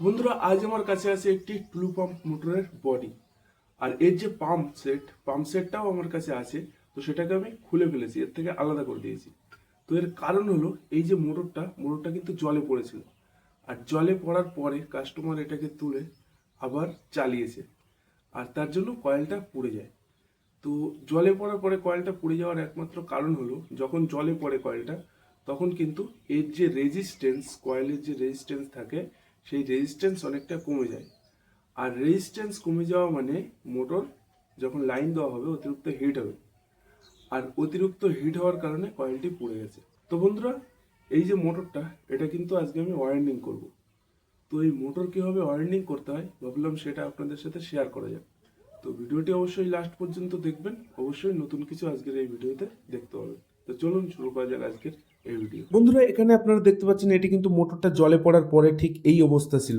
বন্ধুরা, আজ আমার কাছে আছে একটি টুলু পাম্প মোটরের বডি আর এর যে পাম্প সেট পাম্প সেটটাও আমার কাছে আছে, তো সেটাকে আমি খুলে ফেলেছি, এর থেকে আলাদা করে দিয়েছি। তো এর কারণ হলো, এই যে মোটরটা মোটরটা কিন্তু জলে পড়েছিল। আর জলে পড়ার পরে কাস্টমার এটাকে তুলে আবার চালিয়েছে। আর তার জন্য কয়েলটা পুড়ে যায়। তো জলে পড়ার পরে কয়েলটা পুড়ে যাওয়ার একমাত্র কারণ হলো, যখন জলে পড়ে কয়েলটা তখন কিন্তু এর যে রেজিস্ট্যান্স কয়েলের যে রেজিস্ট্যান্স থাকে সেই রেজিস্ট্যান্স অনেকটা কমে যায়। আর রেজিস্ট্যান্স কমে যাওয়া মানে মোটর যখন লাইন দেওয়া হবে, অতিরিক্ত হিট হবে। আর অতিরিক্ত হিট হওয়ার কারণে কয়েলটি পড়ে গেছে। তো বন্ধুরা, এই যে মোটরটা এটা কিন্তু আজকে আমি ওয়ারেন্ডিং করব। তো এই মোটর কীভাবে ওয়ারেন্ডিং করতে হয়, ভাবলাম সেটা আপনাদের সাথে শেয়ার করা যাক। তো ভিডিওটি অবশ্যই লাস্ট পর্যন্ত দেখবেন। অবশ্যই নতুন কিছু আজকের এই ভিডিওতে দেখতে হবে তো চলুন শুরু করা যাক আজকের বন্ধুরা, এখানে আপনারা দেখতে পাচ্ছেন এটি কিন্তু মোটরটা জলে পড়ার পরে ঠিক এই অবস্থা ছিল।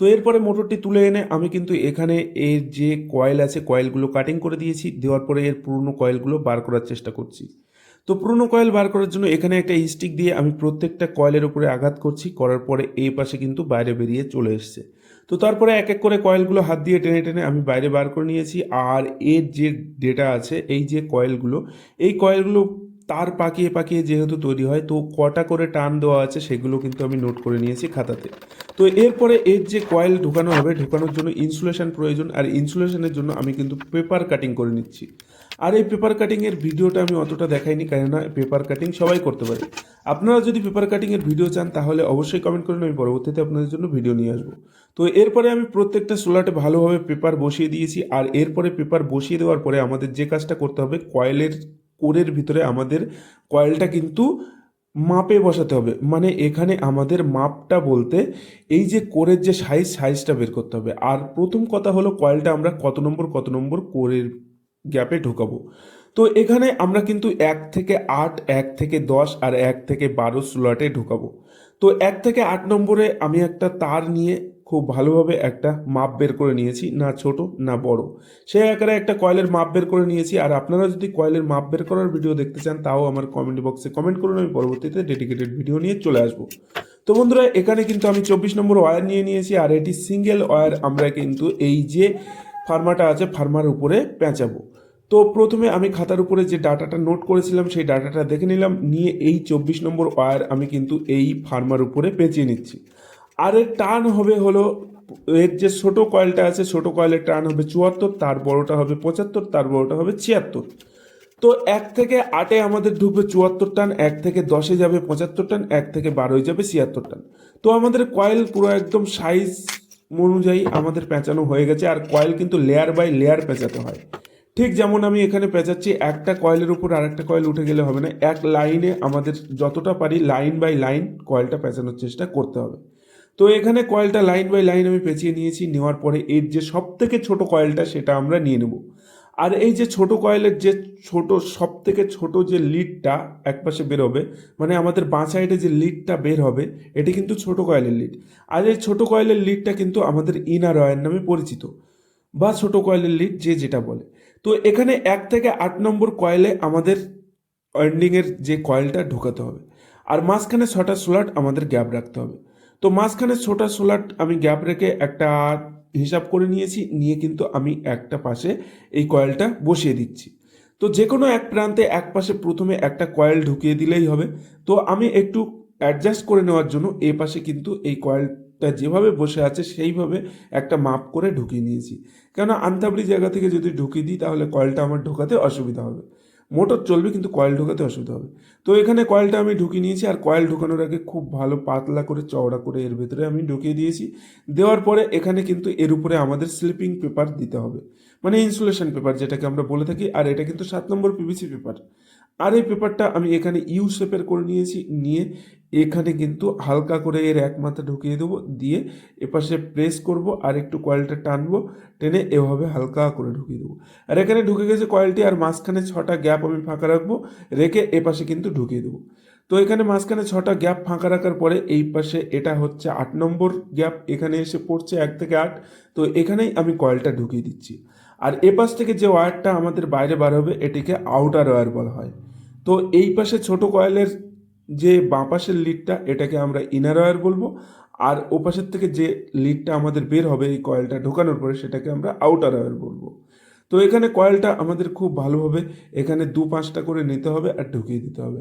তো এরপরে মোটরটি তুলে এনে আমি কিন্তু এখানে এর যে কয়েল আছে, কয়েলগুলো কাটিং করে দিয়েছি। দেওয়ার পরে এর পুরনো কয়েলগুলো বার করার চেষ্টা করছি। তো পুরনো কয়েল বার করার জন্য এখানে একটা স্টিক দিয়ে আমি প্রত্যেকটা কয়েলের উপরে আঘাত করছি। করার পরে এই পাশে কিন্তু বাইরে বেরিয়ে চলে এসছে। তো তারপরে এক এক করে কয়েলগুলো হাত দিয়ে টেনে টেনে আমি বাইরে বার করে নিয়েছি। আর এর যে ডেটা আছে, এই যে কয়েলগুলো, এই কয়েলগুলো তার পাকিয়ে পাকিয়ে যেহেতু তৈরি হয়, তো কটা করে টান দেওয়া আছে সেগুলো কিন্তু আমি নোট করে নিয়েছি খাতাতে। তো এরপরে এর যে কয়েল ঢোকানো হবে, ঢোকানোর জন্য ইনসুলেশন প্রয়োজন আর ইনসুলেশনের জন্য আমি কিন্তু পেপার কাটিং করে নিচ্ছি। আর এই পেপার কাটিংয়ের ভিডিওটা আমি অতটা দেখাইনি, কেননা পেপার কাটিং সবাই করতে পারে। আপনারা যদি পেপার কাটিংয়ের ভিডিও চান, তাহলে অবশ্যই কমেন্ট করুন, আমি পরবর্তীতে আপনাদের জন্য ভিডিও নিয়ে আসব। তো এরপরে আমি প্রত্যেকটা সোলাটে ভালোভাবে পেপার বসিয়ে দিয়েছি, আর এরপরে পেপার বসিয়ে দেওয়ার পরে আমাদের যে কাজটা করতে হবে কয়েলের কোরের ভিতরে আমাদের কয়েলটা কিন্তু মাপে বসাতে হবে। মানে এখানে আমাদের মাপটা বলতে এই যে কোরের যে সাইজ সাইজটা বের করতে হবে। আর প্রথম কথা হলো কয়েলটা আমরা কত নম্বর কত নম্বর কোরের গ্যাপে ঢোকাবো। তো এখানে আমরা কিন্তু এক থেকে আট, এক থেকে দশ আর এক থেকে বারো স্লটে ঢোকাবো। তো এক থেকে আট নম্বরে আমি একটা তার নিয়ে খুব ভালোভাবে একটা মাপ বের করে নিয়েছি, না ছোট, না বড়। সেই আকারে একটা কয়েলের মাপ বের করে নিয়েছি, আর আপনারা যদি কয়েলের মাপ বের করার ভিডিও দেখতে চান, তাও আমার কমেন্ট বক্সে কমেন্ট করুন, আমি পরবর্তীতে ডেডিকেটেড ভিডিও নিয়ে চলে আসব। তো বন্ধুরা, এখানে কিন্তু আমি চব্বিশ নম্বর ওয়্যার নিয়ে নিয়েছি, আর এটি সিঙ্গেল ওয়্যার আমরা কিন্তু এই যে ফার্মাটা আছে, ফার্মার উপরে পেঁচাবো। তো প্রথমে আমি খাতার উপরে যে ডাটাটা নোট করেছিলাম, সেই ডাটাটা দেখে নিলাম, নিয়ে এই চব্বিশ নম্বর ওয়্যার আমি কিন্তু এই ফার্মার উপরে পেঁচিয়ে নিচ্ছি। আর এর টান হবে হলো, এর যে ছোট কয়েলটা আছে, ছোট কয়েলের টান হবে চুয়াত্তর, তার বড়টা হবে পঁচাত্তর, তার বড়টা হবে ছিয়াত্তর। তো এক থেকে আটে আমাদের ঢুকবে চুয়াত্তর টান, এক থেকে দশে যাবে পঁচাত্তর টান, এক থেকে বারোয় যাবে ছিয়াত্তর টান। তো আমাদের কয়েল পুরো একদম সাইজ অনুযায়ী আমাদের পেঁচানো হয়ে গেছে, আর কয়েল কিন্তু লেয়ার বাই লেয়ার পেঁচাতে হয়। ঠিক যেমন আমি এখানে পেঁচাচ্ছি, একটা কয়েলের উপর আরেকটা কয়েল উঠে গেলে হবে না, এক লাইনে আমাদের যতটা পারি লাইন বাই লাইন কয়েলটা পেঁচানোর চেষ্টা করতে হবে। তো এখানে কয়েলটা লাইন বাই লাইন আমি পেঁচিয়ে নিয়েছি, নেওয়ার পরে এর যে সব থেকে ছোটো কয়েলটা সেটা আমরা নিয়ে নেব। আর এই যে ছোট কয়েলের যে ছোট সব থেকে ছোট যে লিডটা একপাশে বেরোবে মানে আমাদের বাঁ সাইডে যে লিডটা বের হবে, এটি কিন্তু ছোট কয়েলের লিড। আর এই ছোট কয়েলের লিডটা কিন্তু আমাদের ইনার অয়ের নামে পরিচিত, বা ছোট কয়েলের লিড যে যেটা বলে। তো এখানে এক থেকে আট নম্বর কয়েলে আমাদের ওয়েন্ডিংয়ের যে কয়েলটা ঢোকাতে হবে, আর মাঝখানে ছটা স্লট আমাদের গ্যাপ রাখতে হবে। তো মাঝখানে ছোটা স্লট আমি গ্যাপ রেখে একটা হিসাব করে নিয়েছি, নিয়ে কিন্তু আমি একটা পাশে এই কয়েলটা বসিয়ে দিচ্ছি। তো যে কোনো এক প্রান্তে এক পাশে প্রথমে একটা কয়েল ঢুকিয়ে দিলেই হবে। তো আমি একটু অ্যাডজাস্ট করে নেওয়ার জন্য এই পাশে কিন্তু এই কয়েলটা যেভাবে বসে আছে সেইভাবে একটা মাপ করে ঢুকিয়ে নিয়েছি। কেননা আন্তাবড়ি জায়গা থেকে যদি ঢুকিয়ে দিই তাহলে কয়েলটা আমার ঢোকাতে অসুবিধা হবে। মোটর চলবে কিন্তু কয়েল ঢোকাতে অসুবিধা হবে। তো এখানে কয়েলটা আমি ঢুকিয়ে নিয়েছি আর কয়েল ঢোকানোর আগে খুব ভালো পাতলা করে চওড়া করে এর ভেতরে আমি ঢুকিয়ে দিয়েছি। দেওয়ার পরে এখানে কিন্তু এর উপরে আমাদের স্লিপিং পেপার দিতে হবে। মানে ইনসুলেশন পেপার যেটাকে আমরা বলে থাকি, আর এটা কিন্তু সাত নম্বর পিভিসি পেপার। আর এই পেপারটা আমি এখানে ইউ শেপের করে নিয়েছি। নিয়ে এখানে কিন্তু হালকা করে এর এক মাথা ঢুকিয়ে দেবো। দিয়ে এপাশে প্রেস করব আর একটু কয়েলটা টানবো। টেনে এভাবে হালকা করে ঢুকিয়ে দেবো। আর এখানে ঢুকে গেছে কয়েলটি আর মাঝখানে ছটা গ্যাপ আমি ফাঁকা রাখব। রেখে এপাশে কিন্তু ঢুকিয়ে দেবো। তো এখানে মাঝখানে ছটা গ্যাপ ফাঁকা রাখার পরে এই পাশে এটা হচ্ছে আট নম্বর গ্যাপ এখানে এসে পড়ছে এক থেকে আট। তো এখানেই আমি কয়েলটা ঢুকিয়ে দিচ্ছি। আর এ পাশ থেকে যে ওয়্যারটা আমাদের বাইরে বার হবে, এটিকে আউটার ওয়্যার বলা হয়। তো এই পাশে ছোট কয়েলের যে বাঁ পাশের লিডটা এটাকে আমরা ইনার ওয়্যার বলব। আর ওপাশের থেকে যে লিডটা আমাদের বের হবে, এই কয়েলটা ঢোকানোর পরে সেটাকে আমরা আউটার ওয়্যার বলব। তো এখানে কয়েলটা আমাদের খুব ভালোভাবে এখানে দু পাঁচটা করে নিতে হবে আর ঢুকিয়ে দিতে হবে।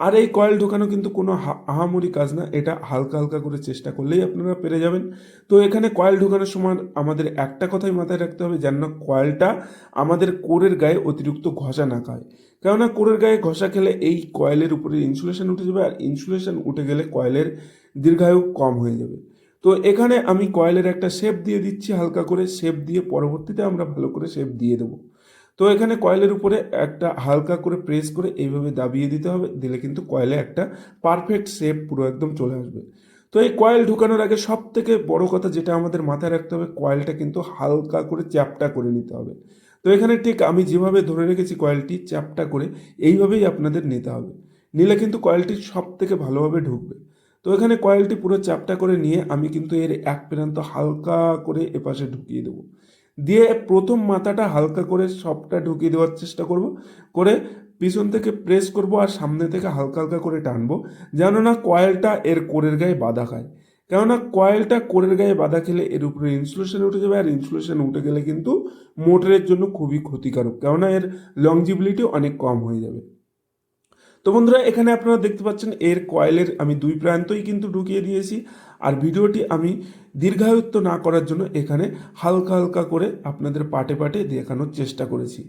আর এই কয়েল ঢোকানো কিন্তু কোনো আহামরি কাজ না। এটা হালকা হালকা করে চেষ্টা করলেই আপনারা পেরে যাবেন। তো এখানে কয়েল ঢোকানোর সময় আমাদের একটা কথাই মাথায় রাখতে হবে, যেন না কয়েলটা আমাদের কোরের গায়ে অতিরিক্ত ঘষা না খায়। কেননা কোরের গায়ে ঘষা খেলে এই কয়েলের উপরে ইনসুলেশন উঠে যাবে আর ইনসুলেশন উঠে গেলে কয়েলের দীর্ঘায়ু কম হয়ে যাবে। তো এখানে আমি কয়েলের একটা শেপ দিয়ে দিচ্ছি হালকা করে শেপ দিয়ে পরবর্তীতে আমরা ভালো করে শেপ দিয়ে দেবো। তো এখানে কয়েলের উপরে একটা হালকা করে প্রেস করে এইভাবে দাবিয়ে দিতে হবে, দিলে কিন্তু কয়েলে একটা পারফেক্ট শেপ পুরো একদম চলে আসবে। তো এই কয়েল ঢুকানোর আগে সব থেকে বড় কথা যেটা আমাদের মাথায় রাখতে হবে, কয়েলটা কিন্তু হালকা করে চ্যাপটা করে নিতে হবে। তো এখানে ঠিক আমি যেভাবে ধরে রেখেছি কয়েলটি, চ্যাপটা করে এইভাবেই আপনাদের নিতে হবে। নিলে কিন্তু কয়েলটি সব থেকে ভালোভাবে ঢুকবে। তো এখানে কয়েলটি পুরো চ্যাপটা করে নিয়ে আমি কিন্তু এর এক প্রান্ত হালকা করে এপাশে ঢুকিয়ে দেবো। দিয়ে প্রথম মাথাটা হালকা করে সবটা ঢুকিয়ে দেওয়ার চেষ্টা করব। করে পিছন থেকে প্রেস করব আর সামনে থেকে হালকা হালকা করে টানবো যেন না কয়েলটা এর কোরের গায়ে বাধা খায়। কেননা কয়েলটা কোরের গায়ে বাধা খেলে এর উপরে ইনসুলেশন উঠে যাবে আর ইনসুলেশন উঠে গেলে কিন্তু মোটরের জন্য খুবই ক্ষতিকারক। কেননা এর লংজিবিলিটি অনেক কম হয়ে যাবে। তো বন্ধুরা, এখানে আপনারা দেখতে পাচ্ছেন এর কয়েলের আমি দুই প্রান্তই কিন্তু ঢুকিয়ে দিয়েছি। আর ভিডিওটি আমি দীর্ঘায়ুত্ব না করার জন্য এখানে হালকা হালকা করে আপনাদের পাটে পাটে দেখানোর চেষ্টা করেছি।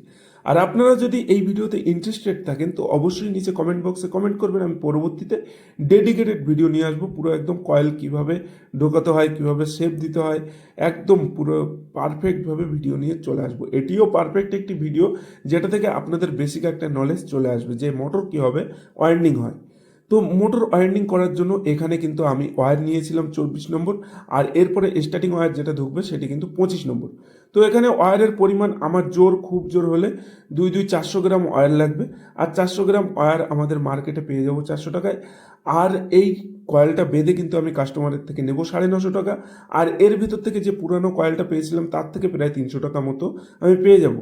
আর আপনারা যদি এই ভিডিওতে ইন্টারেস্টেড থাকেন, তো অবশ্যই নিচে কমেন্ট বক্সে কমেন্ট করবেন। আমি পরবর্তীতে ডেডিকেটেড ভিডিও নিয়ে আসব। পুরো একদম কয়েল কীভাবে ঢোকাতে হয়, কীভাবে শেপ দিতে হয়, একদম পুরো পারফেক্টভাবে ভিডিও নিয়ে চলে আসব। এটিও পারফেক্ট একটি ভিডিও যেটা থেকে আপনাদের বেসিক একটা নলেজ চলে আসবে যে মোটর কীভাবে ওয়াইন্ডিং হয়। তো মোটর ওয়াইন্ডিং করার জন্য এখানে কিন্তু আমি ওয়্যার নিয়েছিলাম চব্বিশ নম্বর আর এরপরে স্টার্টিং ওয়ার যেটা ঢুকবে সেটি কিন্তু পঁচিশ নম্বর। তো এখানে ওয়্যারের পরিমাণ আমার জোর, খুব জোর হলে দুই দুই চারশো গ্রাম ওয়্যার লাগবে আর চারশো গ্রাম ওয়্যার আমাদের মার্কেটে পেয়ে যাব চারশো টাকায়। আর এই কয়েলটা বেঁধে কিন্তু আমি কাস্টমারের থেকে নেব সাড়ে নশো টাকা। আর এর ভিতর থেকে যে পুরানো কয়েলটা পেয়েছিলাম তার থেকে প্রায় তিনশো টাকা মতো আমি পেয়ে যাব।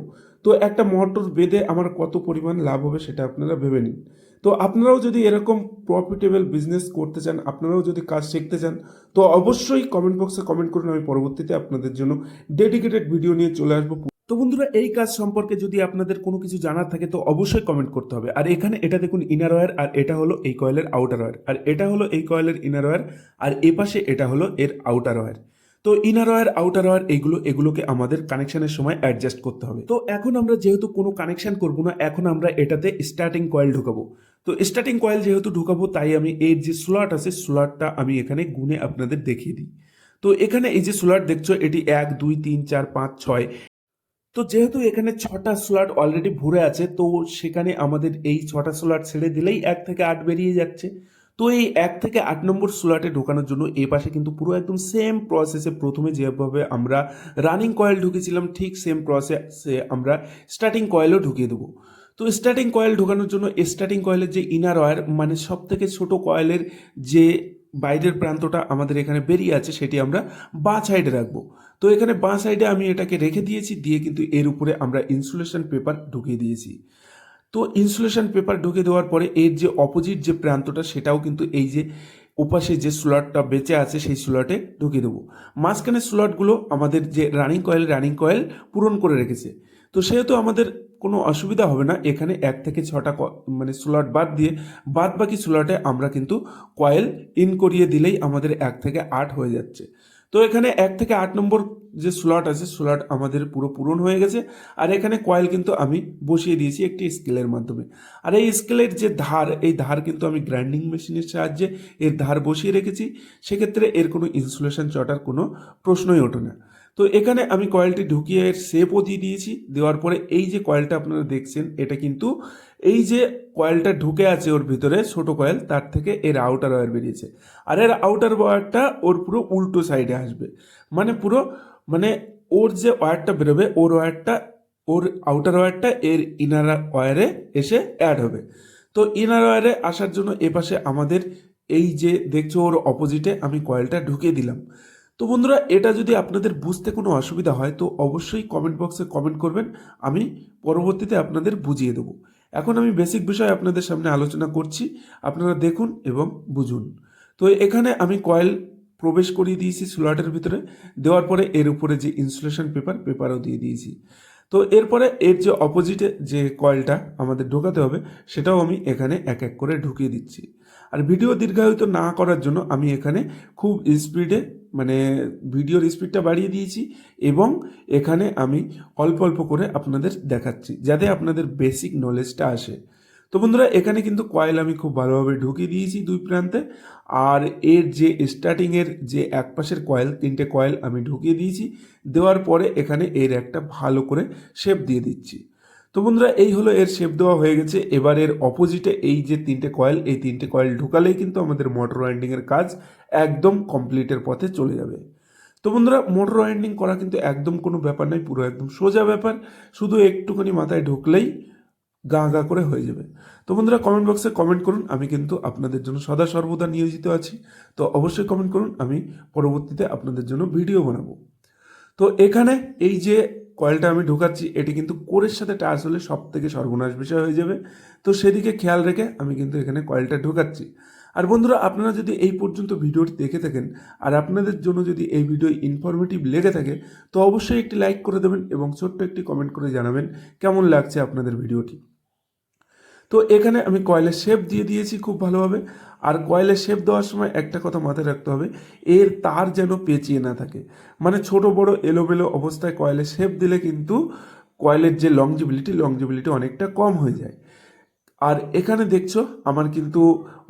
তো একটা মোটর বেঁধে আমার কত পরিমাণ লাভ হবে সেটা আপনারা ভেবে নিন। তো আপনারাও যদি এরকম প্রফিটেবল বিজনেস করতে চান, আপনারাও যদি কাজ শিখতে চান, তো অবশ্যই কমেন্ট বক্সে কমেন্ট করুন, আমি পরবর্তীতে আপনাদের জন্য ডেডিকেটেড ভিডিও নিয়ে চলে আসব। তো বন্ধুরা, এই কাজ সম্পর্কে যদি আপনাদের কোনো কিছু জানার থাকে, তো অবশ্যই কমেন্ট করতে হবে। আর এখানে এটা দেখুন ইনার ওয়্যার আর এটা হলো এই কয়েলের আউটার ওয়্যার আর এটা হলো এই কয়েলের ইনার ওয়্যার আর এ পাশে এটা হলো এর আউটার ওয়্যার তো ইনার ওয়্যার আউটার ওয়্যার এইগুলো এগুলোকে আমাদের কানেকশনের সময় অ্যাডজাস্ট করতে হবে। তো এখন আমরা যেহেতু কোনো কানেকশন করব না, এখন আমরা এটাতে স্টার্টিং কয়েল ঢুকাবো। তো স্টার্টিং কয়েল যেহেতু ঢুকাবো, তাই আমি এর যে স্লট আছে, স্লটটা আমি এখানে গুনে আপনাদের দেখিয়ে দিই। তো এখানে এই যে স্লট দেখছ, এটি এক, দুই, তিন, চার, পাঁচ, ছয়। তো যেহেতু এখানে ছটা স্লট অলরেডি ভরে আছে, তো সেখানে আমাদের এই ছটা স্লট ছেড়ে দিলেই এক থেকে আট বেরিয়ে যাচ্ছে। তো এই এক থেকে আট নম্বর স্লটে ঢোকানোর জন্য এই পাশে কিন্তু পুরো একদম সেম প্রসেসে প্রথমে যেভাবে আমরা রানিং কয়েল ঢুকেছিলাম, ঠিক সেম প্রসেসে আমরা স্টার্টিং কয়েলও ঢুকিয়ে দেবো। তো স্টার্টিং কয়েল ঢোকানোর জন্য স্টার্টিং কয়েলের যে ইনার ওয়্যার মানে সব থেকে ছোটো কয়েলের যে বাইরের প্রান্তটা আমাদের এখানে বেরিয়ে আছে, সেটি আমরা বাঁ সাইডে রাখব। তো এখানে বাঁ সাইডে আমি এটাকে রেখে দিয়েছি, দিয়ে কিন্তু এর উপরে আমরা ইনসুলেশন পেপার ঢুকিয়ে দিয়েছি। তো ইনসুলেশন পেপার ঢুকে দেওয়ার পরে এর যে অপোজিট যে প্রান্তটা, সেটাও কিন্তু এই যে ওপাশে যে স্লটটা বেঁচে আছে, সেই স্লটে ঢুকিয়ে দেবো। মাঝখানের স্লটগুলো আমাদের যে রানিং কয়েল রানিং কয়েল পূরণ করে রেখেছে। তো সেহেতু আমাদের কোনো অসুবিধা হবে না। এখানে এক থেকে ছটা মানে স্লট বাদ দিয়ে বাদ বাকি স্লটে আমরা কিন্তু কয়েল ইন করিয়ে দিলেই আমাদের এক থেকে আট হয়ে যাচ্ছে। তো এখানে এক থেকে আট নম্বর যে স্লট আছে স্লট আমাদের পুরো পূরণ হয়ে গেছে। আর এখানে কয়েল কিন্তু আমি বসিয়ে দিয়েছি একটি স্কেলের মাধ্যমে। আর এই স্কেলের যে ধার, এই ধার কিন্তু আমি গ্রাইন্ডিং মেশিনের সাহায্যে এর ধার বসিয়ে রেখেছি। সেক্ষেত্রে এর কোনো ইনসুলেশন চটার কোনো প্রশ্নই ওঠে না। তো এখানে আমি কয়েলটি ঢুকিয়ে এর শেপও দিয়ে দিয়েছি। দেওয়ার পরে এই যে কয়েলটা আপনারা দেখছেন, এটা কিন্তু এই যে কয়েলটা ঢুকে আছে ওর ভিতরে, ছোট কয়েল তার থেকে এর আউটার ওয়্যার বেরিয়েছে। আর এর আউটার ওয়্যারটা ওর পুরো উল্টো সাইডে আসবে। মানে পুরো মানে ওর যে ওয়্যারটা বেরোবে, ওর ওয়্যারটা ওর আউটার ওয়্যারটা এর ইনার ওয়্যারে এসে অ্যাড হবে। তো ইনার ওয়্যারে আসার জন্য এপাশে আমাদের এই যে দেখছ ওর অপোজিটে আমি কয়েলটা ঢুকিয়ে দিলাম। তো বন্ধুরা, এটা যদি আপনাদের বুঝতে কোনো অসুবিধা হয়, তো অবশ্যই কমেন্ট বক্সে কমেন্ট করবেন, আমি পরবর্তীতে আপনাদের বুঝিয়ে দেবো। এখন আমি বেসিক বিষয় আপনাদের সামনে আলোচনা করছি, আপনারা দেখুন এবং বুঝুন। তো এখানে আমি কয়েল প্রবেশ করিয়ে দিয়েছি স্লটের ভিতরে, দেওয়ার পরে এর উপরে যে ইনসুলেশন পেপার পেপারও দিয়ে দিয়েছি। তো এরপরে এর যে অপোজিটে যে কয়েলটা আমাদের ঢোকাতে হবে, সেটাও আমি এখানে এক এক করে ঢুকিয়ে দিচ্ছি। আর ভিডিও দীর্ঘায়িত না করার জন্য আমি এখানে খুব স্পিডে মানে ভিডিওর স্পিডটা বাড়িয়ে দিয়েছি এবং এখানে আমি অল্প অল্প করে আপনাদের দেখাচ্ছি যাতে আপনাদের বেসিক নলেজটা আসে। তো বন্ধুরা, এখানে কিন্তু কয়েল আমি খুব ভালোভাবে ঢুকিয়ে দিয়েছি দুই প্রান্তে আর এর যে স্টার্টিংয়ের যে এক পাশের কয়েল তিনটে কয়েল আমি ঢুকিয়ে দিয়েছি, দেওয়ার পরে এখানে এর একটা ভালো করে শেপ দিয়ে দিচ্ছি। তো বন্ধুরা, এই হলো এর শেপ দেওয়া হয়ে গেছে। এবার এর অপোজিটে এই যে তিনটে কয়েল এই তিনটে কয়েল ঢুকালেই কিন্তু আমাদের মোটর ওয়াইন্ডিংয়ের কাজ একদম কমপ্লিটের পথে চলে যাবে। তো বন্ধুরা মোটর ওয়াইন্ডিং করা কিন্তু একদম কোনো ব্যাপার নয়, পুরো একদম সোজা ব্যাপার। শুধু একটুখানি মাথায় ঢুকলেই গা গা করে হয়ে যাবে। তো বন্ধুরা কমেন্ট বক্সে কমেন্ট করুন, আমি কিন্তু আপনাদের জন্য সদা সর্বদা নিয়োজিত আছি। তো অবশ্যই কমেন্ট করুন, আমি পরবর্তীতে আপনাদের জন্য ভিডিও বানাবো। তো এখানে এই যে কয়েলটা আমি ঢুকাচ্ছি, এটি কিন্তু কোরের সাথে টাচ হলে সব থেকে সর্বনাশ বিষয় হয়ে যাবে। তো সেদিকে খেয়াল রেখে আমি কিন্তু এখানে কয়েলটা ঢুকাচ্ছি। আর বন্ধুরা, আপনারা যদি এই পর্যন্ত ভিডিওটি দেখে থাকেন, আর আপনাদের জন্য যদি এই ভিডিও ইনফরমেটিভ লেগে থাকে, তো অবশ্যই একটি লাইক করে দেবেন এবং ছোট্ট একটি কমেন্ট করে জানাবেন কেমন লাগছে আপনাদের ভিডিওটি। তো এখানে আমি কয়েলের শেপ দিয়ে দিয়েছি খুব ভালোভাবে। আর কয়েলের শেপ দেওয়ার সময় একটা কথা মাথায় রাখতে হবে, এর তার যেন পেঁচিয়ে না থাকে। মানে ছোট, বড়, এলোমেলো অবস্থায় কয়েলের শেপ দিলে কিন্তু কয়েলের যে লংজিবিলিটি লংজিবিলিটি অনেকটা কম হয়ে যায়। আর এখানে দেখছ আমার কিন্তু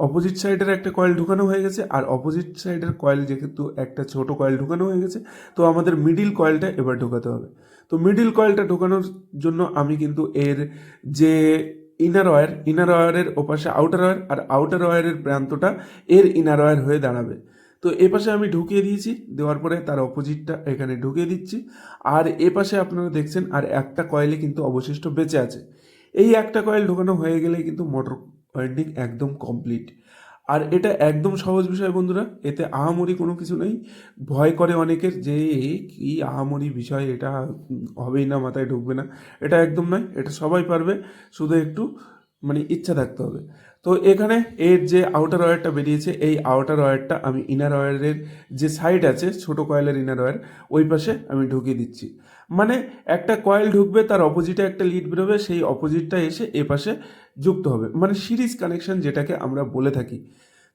অপোজিট সাইডের একটা কয়েল ঢুকানো হয়ে গেছে, আর অপোজিট সাইডের কয়েল যেহেতু একটা ছোট কয়েল ঢুকানো হয়ে গেছে, তো আমাদের মিডিল কয়েলটা এবার ঢোকাতে হবে। তো মিডিল কয়েলটা ঢোকানোর জন্য আমি কিন্তু এর যে ইনার ওয়ার ইনার ওয়ারের ওপাশে আউটার ওয়ার আর আউটার ওয়ারের প্রান্তটা এর ইনার ওয়ার হয়ে দাঁড়াবে। তো এ পাশে আমি ঢুকিয়ে দিয়েছি, দেওয়ার পরে তার অপোজিটটা এখানে ঢুকিয়ে দিচ্ছি। আর এ পাশে আপনারা দেখছেন, আর একটা কয়েলে কিন্তু অবশিষ্ট বেঁচে আছে। এই একটা কয়েল ঢোকানো হয়ে গেলে কিন্তু মোটর ওয়াইন্ডিং একদম কমপ্লিট আর এটা একদম সহজ বিষয় বন্ধুরা, এতে আহামরি কোনো কিছু নেই। ভয় করে অনেকের যে কি আহামরি বিষয়, এটা হবেই না, মাথায় ঢুকবে না। এটা একদম নয়, এটা সবাই পারবে। শুধু একটু মানে ইচ্ছা থাকতে হবে। তো এখানে এর যে আউটার ওয়্যারটা বেরিয়েছে, এই আউটার ওয়্যারটা আমি ইনার ওয়্যারের যে সাইড আছে, ছোট কয়েলের ইনার ওয়্যার ওই পাশে আমি ঢুকিয়ে দিচ্ছি। মানে একটা কয়েল ঢুকবে, তার অপোজিটে একটা লিড বেরোবে, সেই অপোজিটটা এসে এ পাশে যুক্ত হবে। মানে সিরিজ কানেকশন যেটাকে আমরা বলে থাকি।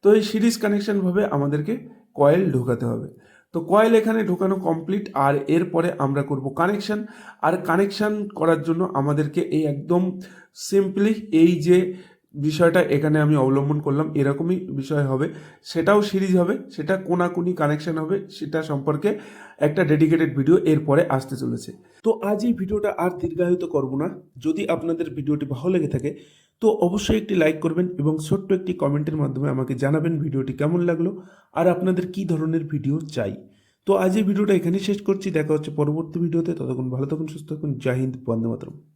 তো এই সিরিজ কানেকশনভাবে আমাদেরকে কয়েল ঢোকাতে হবে। তো কয়েল এখানে ঢোকানো কমপ্লিট আর এরপরে আমরা করব কানেকশন আর কানেকশন করার জন্য আমাদেরকে এই একদম সিম্পলি এই যে বিষয়টা এখানে আমি অবলম্বন করলাম, এরকমই বিষয় হবে। সেটাও সিরিজ হবে, সেটা কোনাকুনি কানেকশন হবে, সেটা সম্পর্কে একটা ডেডিকেটেড ভিডিও এরপরে আসতে চলেছে। তো আজ এই ভিডিওটা আর দীর্ঘায়িত করব না। যদি আপনাদের ভিডিওটি ভালো লেগে থাকে, তো অবশ্যই একটি লাইক করবেন এবং ছোট্ট একটি কমেন্টের মাধ্যমে আমাকে জানাবেন ভিডিওটি কেমন লাগল আর আপনাদের কী ধরনের ভিডিও চাই। তো আজ এই ভিডিওটা এখানেই শেষ করছি, দেখা হচ্ছে পরবর্তী ভিডিওতে। ততক্ষণ ভালো থাকুন, সুস্থ থাকুন, জয় হিন্দ, বন্দে মাতরম।